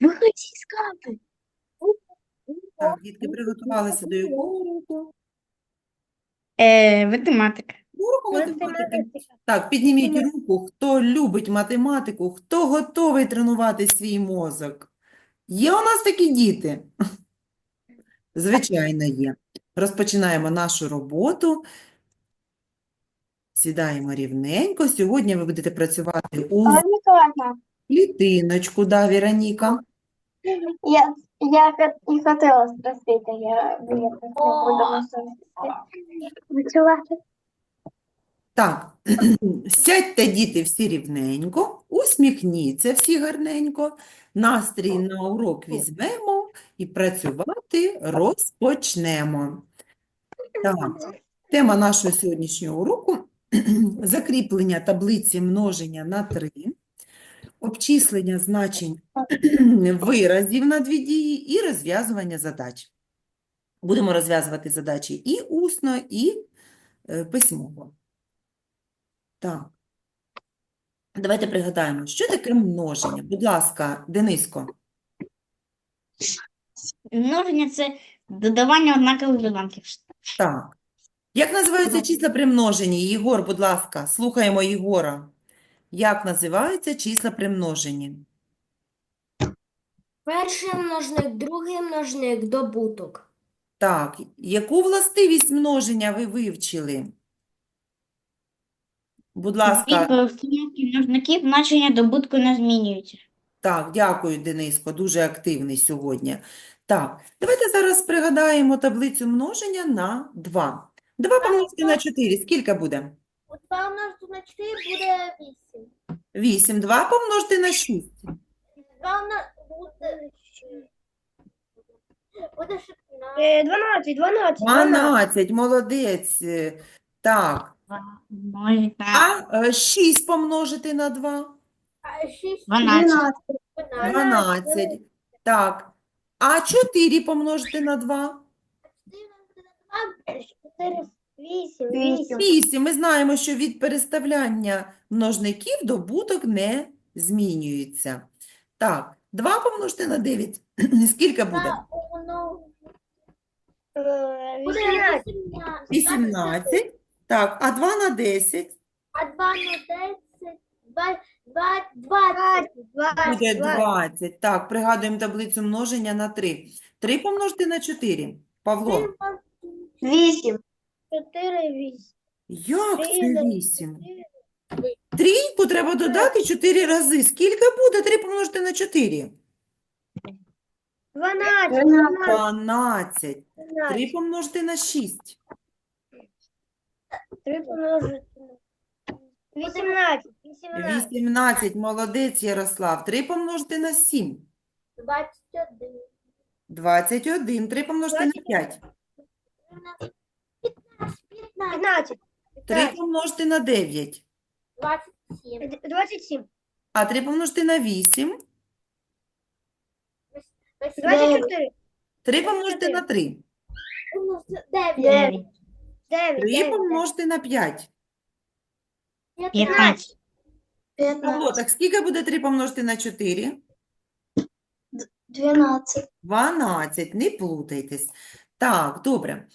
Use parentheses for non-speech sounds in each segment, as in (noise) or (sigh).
Выходи из камеры. Так, дітки приготувалися до якого уроку? Е, математика. Уроку математики. Так, підніміть руку, хто любить математику, хто готовий тренувати свій мозок. Є у нас такі діти? Звичайно, є. Розпочинаємо нашу роботу. Сідаємо рівненько. Сьогодні ви будете працювати у Николаевна, клітиночку, да, Віроніка? я, я хот- не хотела спросить, а я я не буду Начала. Так, (clears throat) сядьте, діти, всі рівненько, усміхніться всі гарненько, настрій на урок візьмемо і працювати розпочнемо. Так, тема нашого сьогоднішнього уроку (clears throat) – закріплення таблиці множення на 3, обчислення значень (clears throat) виразів на дві дії і розв'язування задач. Будемо розв'язувати задачі і усно, і е, письмово. Так. Давайте пригадаємо, що таке множення. Будь ласка, Дениско. Множення це додавання однакових доданків. Так. Як називаються числа при множенні? Єгор, будь ласка, слухаємо Єгора. Як називаються числа при множенні? Перший множник, другий множник, добуток. Так, яку властивість множення ви вивчили? Будь ласка, множників значення добутку не змінюються. Так, дякую, Дениско, дуже активний сьогодні. Так, давайте зараз пригадаємо таблицю множення на 2. 2 помножити на 4, скільки буде? 2 множити на 4 буде 8. 8. 2 помножити на 6. 2 буде... Буде 16. 12, 12, 12, молодець. Е, Так, а е, 6 помножити на 2? А 6 12. 12. Так, а 4 помножити на 2? 4, 8, 8. 8. Ми знаємо, що від переставляння множників добуток не змінюється. Так, 2 помножити на 9. (clears throat) Скільки буде? Буде 18. 18. 18. Так, а 2 на 10 А 2 на 10, 2, 2, 20. буде 20. Так, пригадуємо таблицю множення на 3. 3 помножити на 4. Павло, 8. 4, 8. як це Три 8? Трійку треба додати 4 рази. Скільки буде 3 помножити на 4? 12. 12. 3 помножити на 6. 3 помножити на 18. 18. Молодець, Ярослав. 3 помножити на 7. 21. 21. 3 помножити на 5. 15. 3 помножити на 9. 27. 27. А 3 помножити на 8. 24. 3 помножити на 3. 9. 9. 3 помножити на 5. 15. Павло, так скільки буде 3 помножити на 4? 12. 12. Не плутайтесь. Так, добре.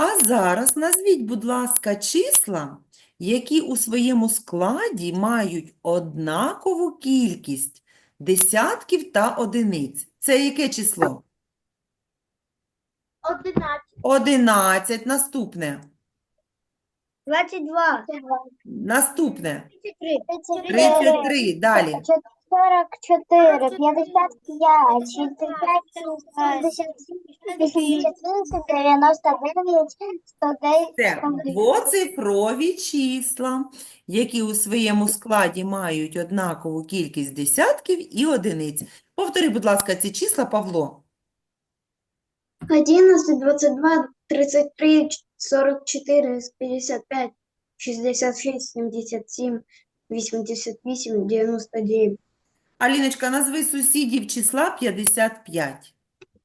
А зараз назвіть, будь ласка, числа, які у своєму складі мають однакову кількість десятків та одиниць. Це яке число? 11. 11. Наступне. 22. Наступне. 33. 33. Далі. 44, 55, 65, 77, 88, 99, 109, Це двоцифрові числа, які у своєму складі мають однакову кількість десятків і одиниць. Повтори, будь ласка, ці числа, Павло. 11, 22, 33, 44, 55, 66, 77, 88, 99. Аліночка, назви сусідів числа 55.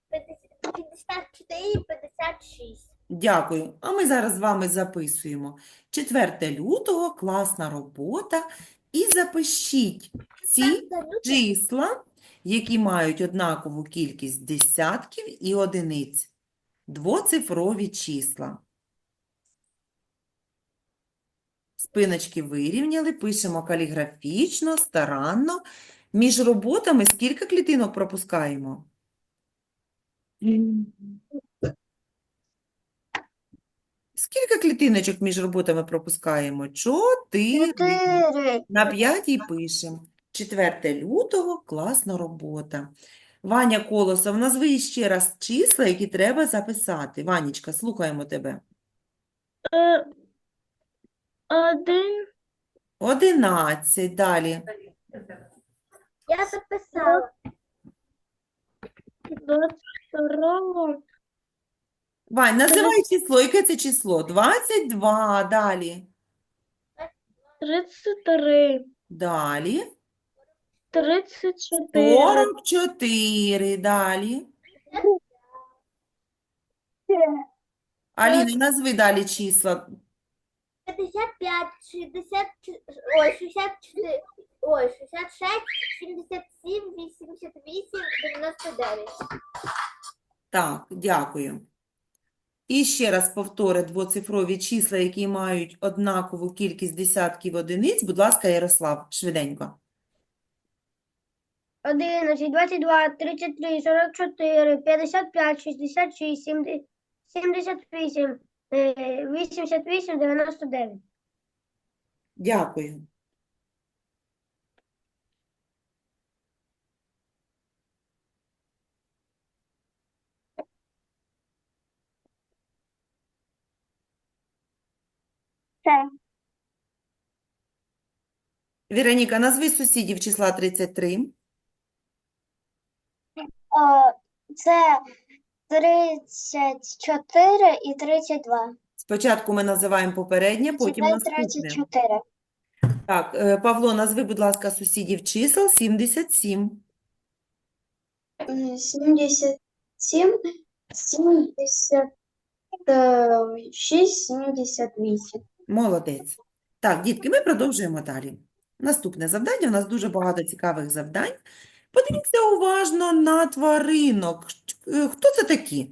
54, і 56. Дякую. А ми зараз з вами записуємо. 4 лютого, класна робота. І запишіть ці числа які мають однакову кількість десятків і одиниць. Двоцифрові числа. Спиночки вирівняли, пишемо каліграфічно, старанно. Між роботами скільки клітинок пропускаємо? Скільки клітиночок між роботами пропускаємо? Чотири. На п'ятій пишемо. 4 лютого, класна робота. Ваня Колосов, назви ще раз числа, які треба записати. Ванечка, слухаємо тебе. Е, Один, 11, далі. Я записала. Вань, називай число. Яке це число? 22, далі. тридцять три, Далі. тридцять чотири, 44, далі. Аліна, назви далі числа. 55, 60, ой, 64, ой, 66, 77, 88, 99. Так, дякую. І ще раз повтори двоцифрові числа, які мають однакову кількість десятків одиниць. Будь ласка, Ярослав, швиденько. Одинадцять, двадцять два, тридцять три, сорок чотири, п'ятдесят п'ять, шістдесят шість, сімдесят вісім, е, вісімдесят вісім, дев'яносто дев'ять. Дякую. Це. Віроніка, назви сусідів числа 33. Це тридцять чотири і тридцять два. Спочатку ми називаємо попереднє, потім наступне. тридцять чотири. Так, е, Павло, назви, будь ласка, сусідів чисел 77. Сімдесят сім, сімдесят шість, сімдесят вісім. Молодець. Так, дітки, ми продовжуємо далі. Наступне завдання. У нас дуже багато цікавих завдань. Подивіться уважно на тваринок. Е, Хто це такі?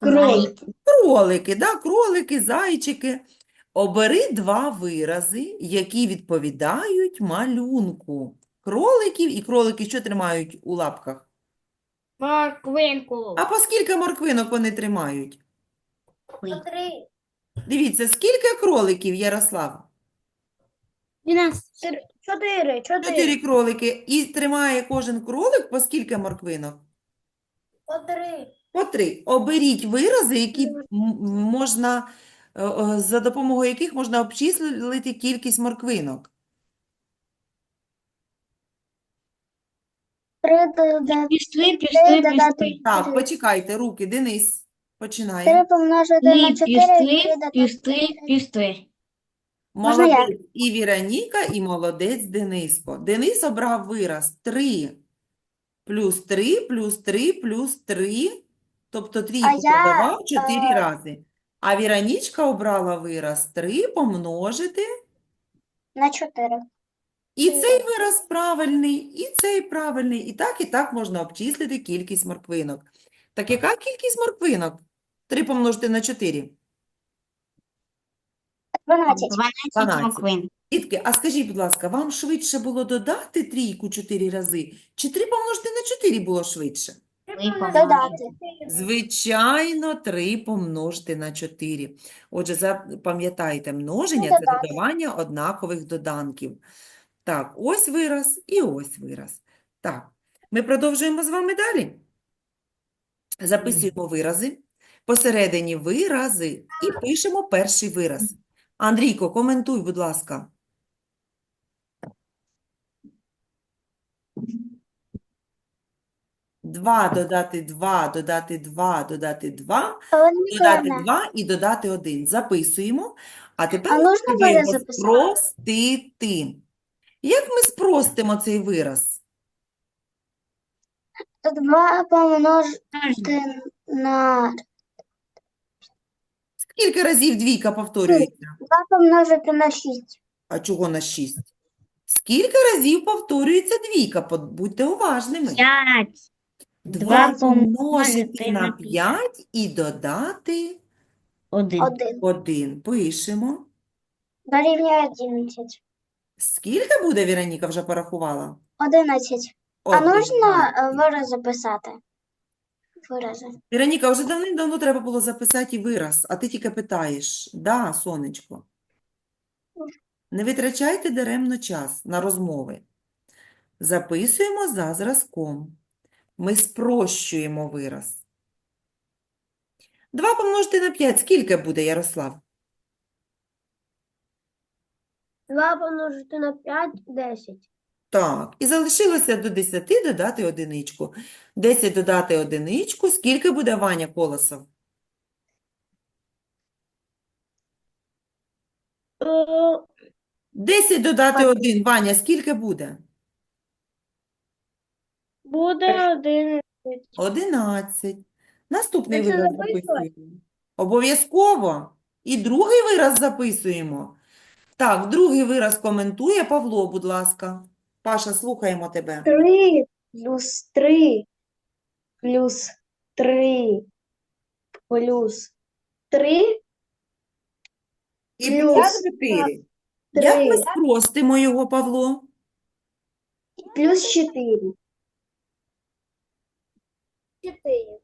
Кролики. Кролики, да? Кролики, зайчики. Обери два вирази, які відповідають малюнку. Кроликів і кролики що тримають у лапках? морквинку, А по скільки морквинок вони тримають? Три. Дивіться, скільки кроликів, Ярослав? Чотири, чотири. Чотири кролики. І тримає кожен кролик по скільки морквинок? По три. По три. Оберіть вирази, які м- можна, е, е, за допомогою яких можна обчислити кількість морквинок. Три додати. пішли, пішли, пішли, Так, почекайте, руки, Денис, починає. Три помножити на Пішли, чотири. Три пішли, додати. пішли, пішли. Можна я? Молодець і Віроніка, і молодець Дениско. Денис обрав вираз 3 плюс 3 плюс 3 плюс 3, тобто трійку я, подавав 4 е, рази. А Віронічка обрала вираз 3 помножити, На чотири. і цей вираз правильний, і цей правильний. І так, і так можна обчислити кількість морквинок. Так яка кількість морквинок? 3 помножити на 4. Дванадцять. Дванадцять Дванадцять. морквин. Дітки, а скажіть, будь ласка, вам швидше було додати трійку 4 рази? Чи 3 помножити на 4 було швидше? Додати. Звичайно, 3 помножити на 4. Отже, запам'ятайте, множення – Ну, це додати. додавання однакових доданків. Так, ось вираз і ось вираз. Так, ми продовжуємо з вами далі. Записуємо вирази, посередині вирази і пишемо перший вираз. Андрійко, коментуй, будь ласка. Два додати два, додати два, додати два, додати два і додати один. Записуємо. А тепер А можна вираз записати? спростити. Як ми спростимо цей вираз? Два помножити на Скільки разів двійка повторюється? два помножити на шість. А чого на 6? Скільки разів повторюється двійка? По- Будьте уважними. П'ять. Два Два помножити помножити на на 5 і додати Один. Один. 1. Пишемо. Дорівнює 11. Скільки буде, Віроніка вже порахувала? 11. А можна е, вираз записати? Вирази. Віроніка, вже давним-давно треба було записати і вираз, а ти тільки питаєш. Да, сонечко. Не витрачайте даремно час на розмови. Записуємо за зразком. Ми спрощуємо вираз. 2 помножити на 5. Скільки буде, Ярослав? 2 помножити на 5 – 10. Так, і залишилося до 10 додати одиничку. 10 додати одиничку. Скільки буде Ваня Колосов? Е, 10 додати 1. Ваня, скільки буде? Буде 11. 11. Наступний Це вираз записувати? записуємо. Обов'язково. І другий вираз записуємо. Так, другий вираз коментує Павло, будь ласка. Паша, слухаємо тебе. 3 плюс 3 плюс 3 плюс 3 І Плюс плюс 4. Як ми три. спростимо його, Павло? плюс 4. 4.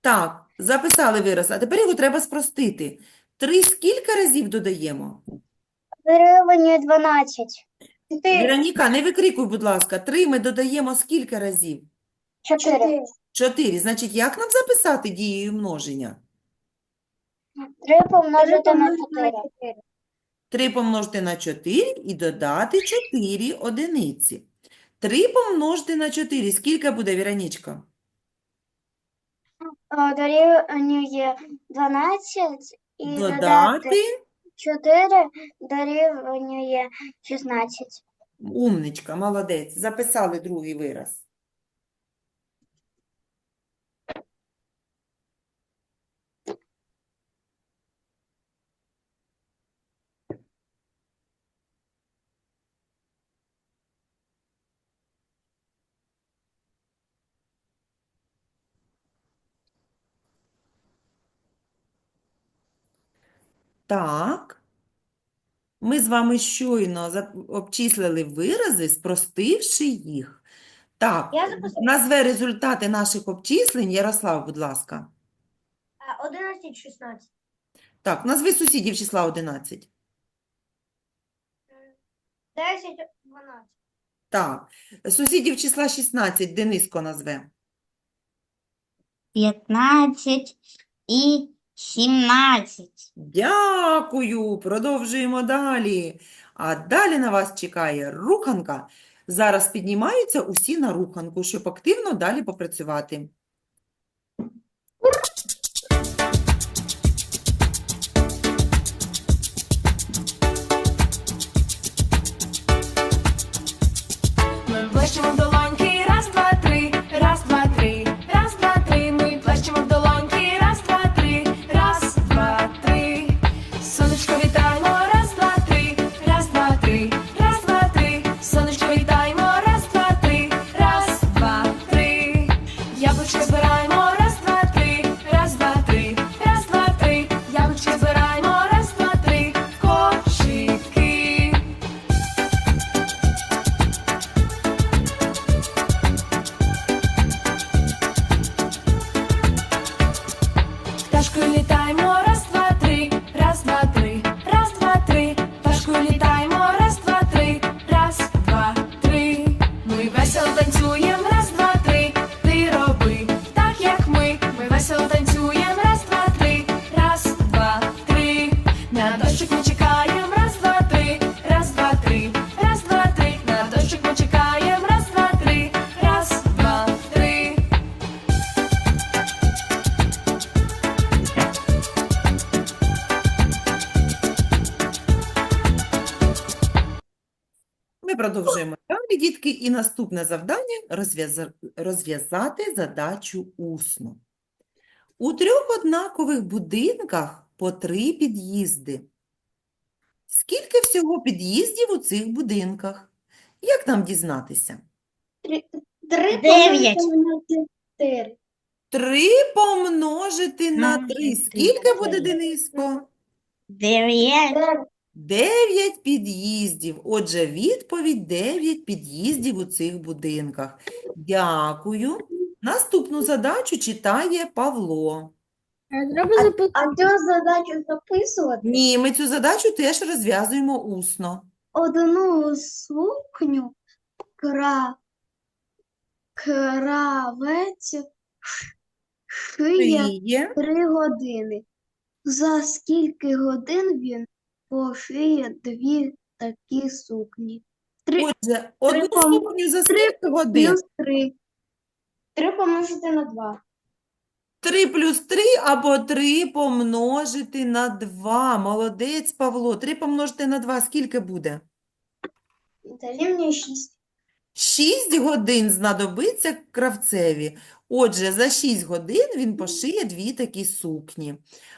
Так, записали вираз, а тепер його треба спростити. 3 скільки разів додаємо? Дорівнює 12. Вероніка, не викрикуй, будь ласка. 3 ми додаємо скільки разів? 4. 4. Значить, як нам записати дією множення? 3 помножити на 4. 3 помножити на 4 і додати 4 одиниці. 3 помножити на 4. Скільки буде, Віронічка? Дорівнює 12 і додати Додати. 4 дорівнює 16. Умничка, молодець. Записали другий вираз. Так. Ми з вами щойно обчислили вирази, спростивши їх. Так, назве результати наших обчислень, Ярослав, будь ласка. 11, 16. Так, назви сусідів числа 11. 10, 12. Так, сусідів числа 16 Дениско назве. П'ятнадцять і сімнадцять. Дякую, продовжуємо далі. А далі на вас чекає руханка. Зараз піднімаються усі на руханку, щоб активно далі попрацювати. Наступне завдання розв'язати задачу усно. У трьох однакових будинках по три під'їзди. Скільки всього під'їздів у цих будинках? Як нам дізнатися? Три Дев'ять. помножити на чотири. 3 помножити на На 3. три. Скільки буде, Дениско? Дев'ять. 9 під'їздів. Отже, відповідь 9 під'їздів у цих будинках. Дякую. Наступну задачу читає Павло. А цю задачу записувати? Ні, ми цю задачу теж розв'язуємо усно. Одну сукню кра... кравець Шиє. три години. За скільки годин він пошиє дві такі сукні? Три Отже, одну пом- сукню за скільки годин? плюс три. Три помножити на два. 3 плюс 3 або 3 помножити на 2. Молодець, Павло. 3 помножити на 2 скільки буде? Дорівнює шість. 6 годин знадобиться кравцеві. Отже, за 6 годин він пошиє дві такі сукні.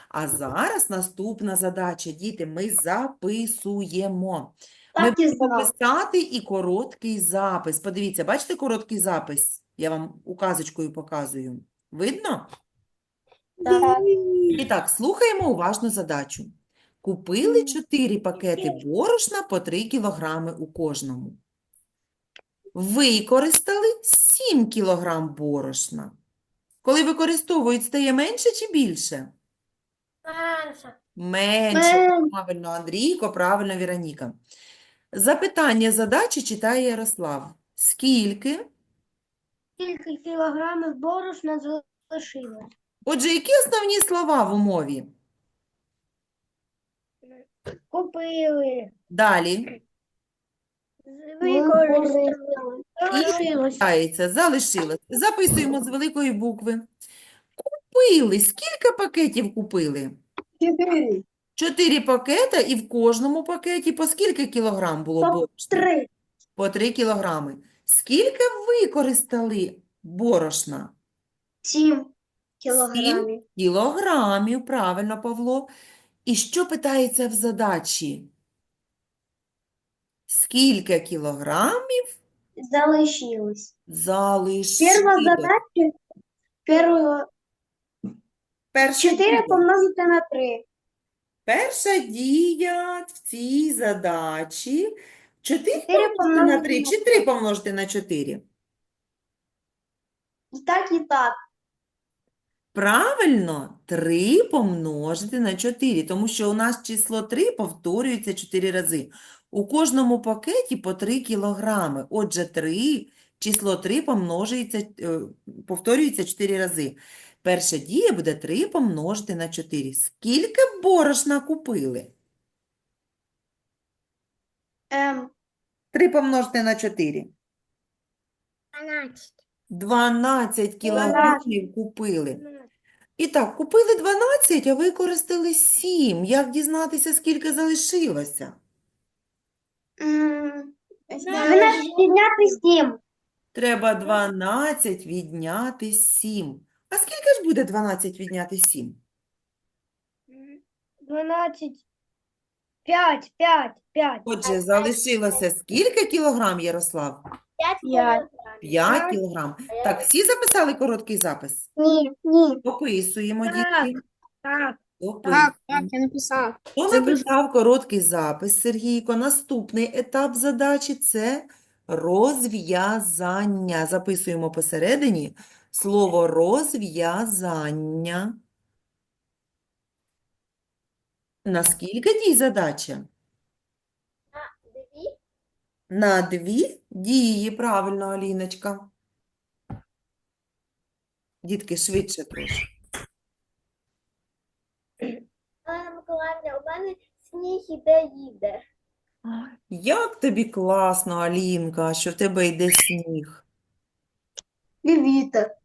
А зараз наступна задача, діти, ми записуємо. Ми Так будемо писати і короткий запис. Подивіться, бачите короткий запис? Я вам указочкою показую. Видно? І так, слухаємо уважно задачу. Купили 4 пакети борошна по 3 кілограми у кожному. Використали 7 кілограм борошна. Коли використовують, стає менше чи більше? Менше. Менше. Правильно, Андрійко, правильно, Віроніка. Запитання задачі читає Ярослав. Скільки? Скільки кілограмів борошна залишилось? Отже, які основні слова в умові? Купили, Далі. Використали, залишилось. Залишається. Записуємо з великої букви. Купили. Скільки пакетів купили? Чотири. Чотири пакета, і в кожному пакеті по скільки кілограм було По борошна? Три. По три кілограми. Скільки використали борошна? Сім кілограмів. Кілограмів, правильно, Павло. І що питається в задачі? Скільки кілограмів Залишилось. залишилось? Перша задача. Перша. Перша Чотири дія. помножити на три. Перша дія в цій задачі. 4 Чотири помножити на 3 помножити чи 3 помножити на 4? І так, і так. Правильно, 3 помножити на 4, тому що у нас число 3 повторюється 4 рази. У кожному пакеті по 3 кілограми. Отже, 3, число 3 помножується, е, повторюється 4 рази. Перша дія буде 3 помножити на 4. Скільки борошна купили? Ем, 3 помножити на 4. 12. 12 кілограмів купили. І так, купили 12, а використали 7. Як дізнатися, скільки залишилося? Підняти сім. Треба 12 відняти 7. А скільки ж буде 12 відняти 7? 12. 5, 5, 5. Отже, залишилося скільки кілограм, Ярослав? П'ять П'ять. 5 кілограм. Так, всі записали короткий запис? Ні, ні. Дописуємо, Так. Дітки. Так, Дописуємо. я написав. Хто написав короткий запис, Сергійко? Наступний етап задачі – це розв'язання. Записуємо посередині слово розв'язання. Наскільки дій задача? Дві. На дві дії, правильно, Аліночка. Дітки, швидше трошки. Миколаївна, у мене сніг іде їде. Як тобі класно, Алінка, що в тебе йде сніг. І вітер.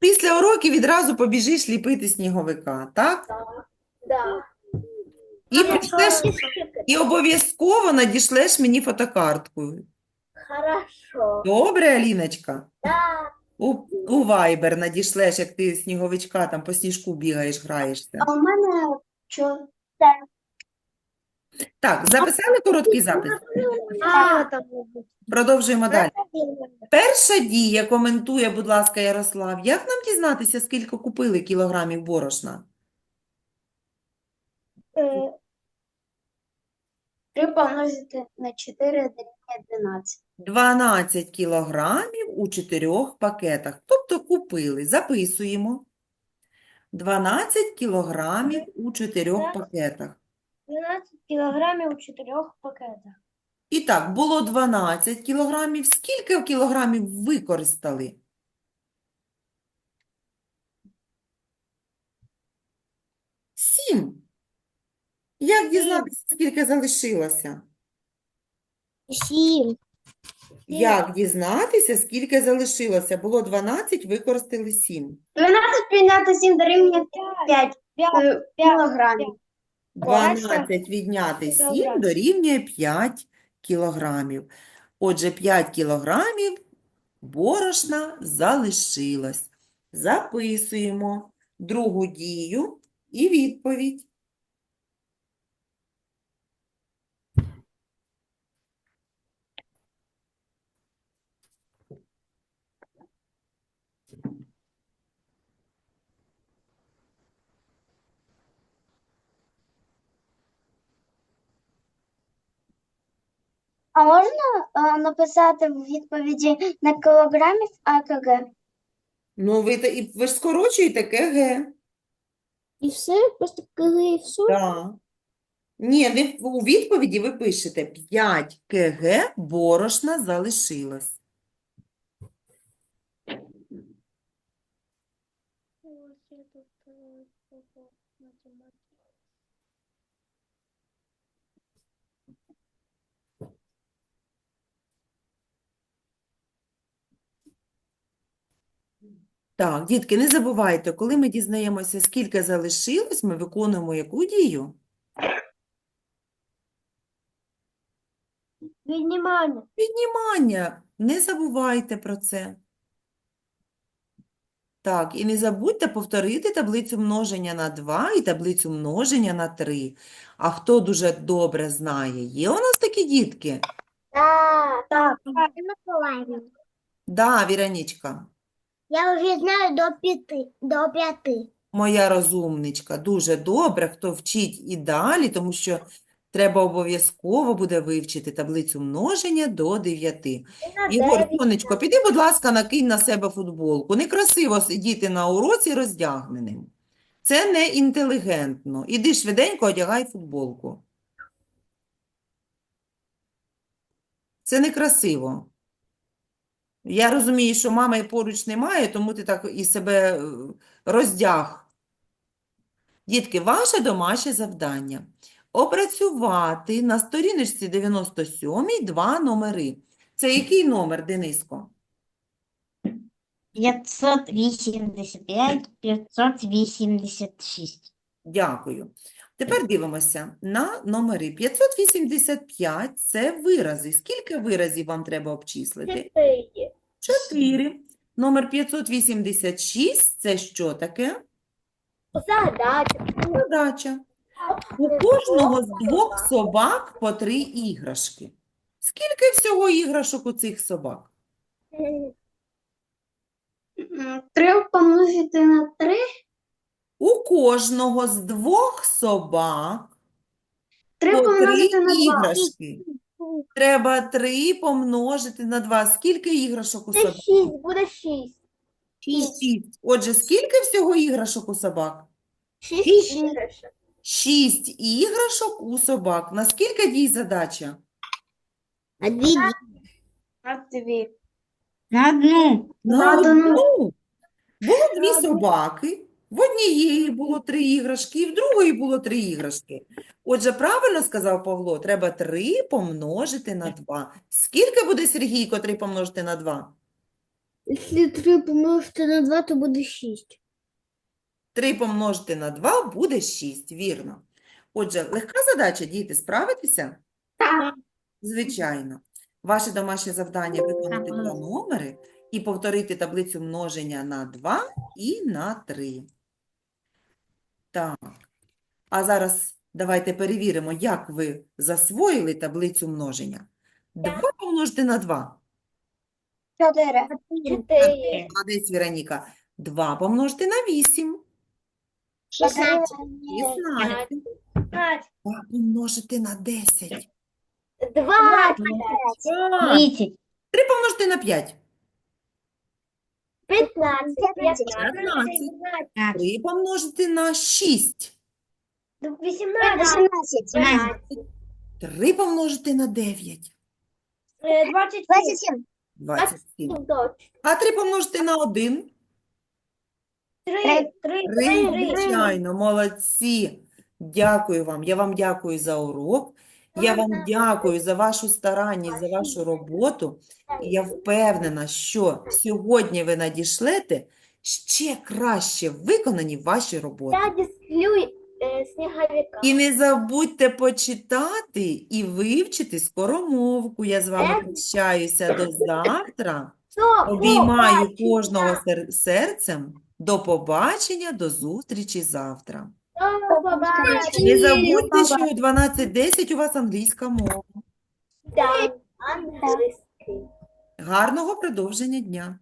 Після уроків відразу побіжиш ліпити сніговика, так? Да. І прийшлеш, і обов'язково надішлеш мені фотокартку. Хорошо. Добре, Аліночка? Да. У, у Viber надішлеш, як ти сніговичка там по сніжку бігаєш, граєшся. А у мене що? Так, записали короткий запис? А, Продовжуємо далі. Перша дія, коментує, будь ласка, Ярослав. Як нам дізнатися, скільки купили кілограмів борошна? е, 3 помножити на 4 дорівнює 12. 12 кілограмів у чотирьох пакетах. Тобто купили. Записуємо. 12 кілограмів у чотирьох пакетах. 12 кілограмів у чотирьох пакетах. І так, було 12 кілограмів. Скільки кілограмів використали? Сім. Як дізнатися, скільки залишилося? 7. Як дізнатися, скільки залишилося? Було 12, використали 7. 12 підняти 7 дорівнює 5 кілограмів. 12 відняти 7 дорівнює 5 кілограмів. Отже, 5 кілограмів борошна залишилось. Записуємо другу дію і відповідь. А можна е, написати в відповіді на кілограмів АКГ? Ну, ви, та- і ви ж скорочуєте КГ. І все, просто КГ і все? Так. Ні, ви, у відповіді ви пишете 5 кг борошна залишилось. Так, дітки, не забувайте, коли ми дізнаємося, скільки залишилось, ми виконуємо яку дію? Віднімання. Віднімання. Не забувайте про це. Так, і не забудьте повторити таблицю множення на 2 і таблицю множення на 3. А хто дуже добре знає, є у нас такі дітки? Так. Так. Да, Віронічка, Я вже знаю до п'яти. До п'яти. моя розумничка, дуже добре, хто вчить і далі, тому що треба обов'язково буде вивчити таблицю множення до 9. Ігор, сонечко, піди, будь ласка, накинь на себе футболку. Некрасиво сидіти на уроці роздягненим. Це не інтелігентно. Іди швиденько одягай футболку. Це некрасиво. Я розумію, що мами поруч немає, тому ти так і себе е, роздяг. Дітки, ваше домашнє завдання – опрацювати на сторіночці 97 два номери. Це який номер, Дениско? 585, 586. Дякую. Тепер дивимося на номери. 585 – це вирази. Скільки виразів вам треба обчислити? 4. Номер 586 – це що таке? Задача. Задача. У кожного з двох собак по три іграшки. Скільки всього іграшок у цих собак? Три помножити на три. У кожного з двох собак Три по три помножити на два. іграшки. Треба 3 помножити на 2. Скільки іграшок у Це собак? шість, буде шість. Шість. Отже, скільки всього іграшок у собак? Шість іграшок. Шість іграшок у собак. На скільки дій задача? А дві На дві. На одну. На На одну. одну. Було дві собаки. В однієї було три іграшки, і в другої було три іграшки. Отже, правильно сказав Павло, треба 3 помножити на 2. Скільки буде, Сергійко, 3 помножити на 2? Якщо три помножити на два, то буде шість. 3 помножити на 2 буде 6, вірно. Отже, легка задача, діти, справитися? Так. Звичайно. Ваше домашнє завдання виконати два номери і повторити таблицю множення на 2 і на 3. Так. А зараз Давайте перевіримо, як ви засвоїли таблицю множення. 2 помножити на 2. Чотири. Чотири. Молодець, Віроніка. 2 помножити на 8. Шістнадцять. 16. 2 помножити на 10. Двадцять. 30. 3 помножити на 5. П'ятнадцять. П'ятнадцять. 15. 3 помножити на 6. Вісімнадцять. 17. 3 помножити на 9. Е, Двадцять сім. 27. А 3 помножити на 1. Три. Три. Три, звичайно, молодці. Дякую вам. Я вам дякую за урок. Я вам дякую за вашу старанність, за вашу роботу. І я впевнена, що сьогодні ви надішлете ще краще виконані ваші роботи. Я е, сніговика. І не забудьте почитати і вивчити скоромовку. Я з вами прощаюся до завтра. Обіймаю кожного сер- серцем. До побачення, до зустрічі завтра. До побачення. Не забудьте, що у 12.10 у вас англійська мова. Так, англійський. Гарного продовження дня!